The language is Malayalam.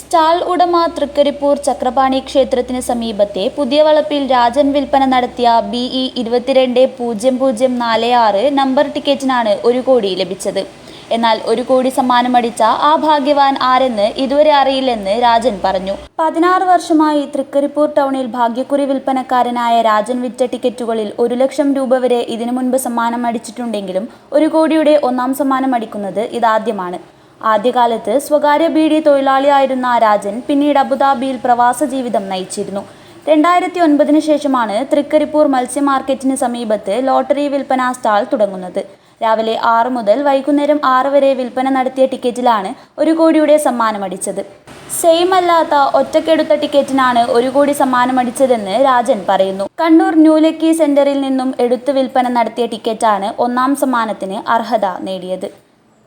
സ്റ്റാൾ ഉടമ തൃക്കരിപ്പൂർ ചക്രപാണി ക്ഷേത്രത്തിന് സമീപത്തെ പുതിയ വളപ്പിൽ രാജൻ വിൽപ്പന നടത്തിയ ബി ഇ ഇരുപത്തിരണ്ട് പൂജ്യം പൂജ്യം നാല് ആറ് നമ്പർ ടിക്കറ്റിനാണ് ഒരു കോടി ലഭിച്ചത്. എന്നാൽ ഒരു കോടി സമ്മാനമടിച്ച ആ ഭാഗ്യവാൻ ആരെന്ന് ഇതുവരെ അറിയില്ലെന്ന് രാജൻ പറഞ്ഞു. പതിനാറ് വർഷമായി തൃക്കരിപ്പൂർ ടൗണിൽ ഭാഗ്യക്കുറി വിൽപ്പനക്കാരനായ രാജൻ വിറ്റ ടിക്കറ്റുകളിൽ ഒരു ലക്ഷം രൂപ വരെ ഇതിനു മുൻപ് സമ്മാനം അടിച്ചിട്ടുണ്ടെങ്കിലും ഒരു കോടിയുടെ ഒന്നാം സമ്മാനം അടിക്കുന്നത് ഇതാദ്യമാണ്. ആദ്യകാലത്ത് സ്വകാര്യ ബീഡി തൊഴിലാളിയായിരുന്ന രാജൻ പിന്നീട് അബുദാബിയിൽ പ്രവാസ ജീവിതം നയിച്ചിരുന്നു. രണ്ടായിരത്തി ഒൻപതിന് ശേഷമാണ് തൃക്കരിപ്പൂർ മത്സ്യ മാർക്കറ്റിന് സമീപത്ത് ലോട്ടറി വിൽപ്പന സ്റ്റാൾ തുടങ്ങുന്നത്. രാവിലെ ആറ് മുതൽ വൈകുന്നേരം ആറ് വരെ വിൽപ്പന നടത്തിയ ടിക്കറ്റിലാണ് ഒരു കോടിയുടെ സമ്മാനമടിച്ചത്. സെയിം അല്ലാത്ത ഒറ്റക്കെടുത്ത ടിക്കറ്റിനാണ് ഒരു കോടി സമ്മാനമടിച്ചതെന്ന് രാജൻ പറയുന്നു. കണ്ണൂർ ന്യൂലക്കി സെന്ററിൽ നിന്നും എടുത്തു വിൽപ്പന നടത്തിയ ടിക്കറ്റാണ് ഒന്നാം സമ്മാനത്തിന് അർഹത നേടിയത്.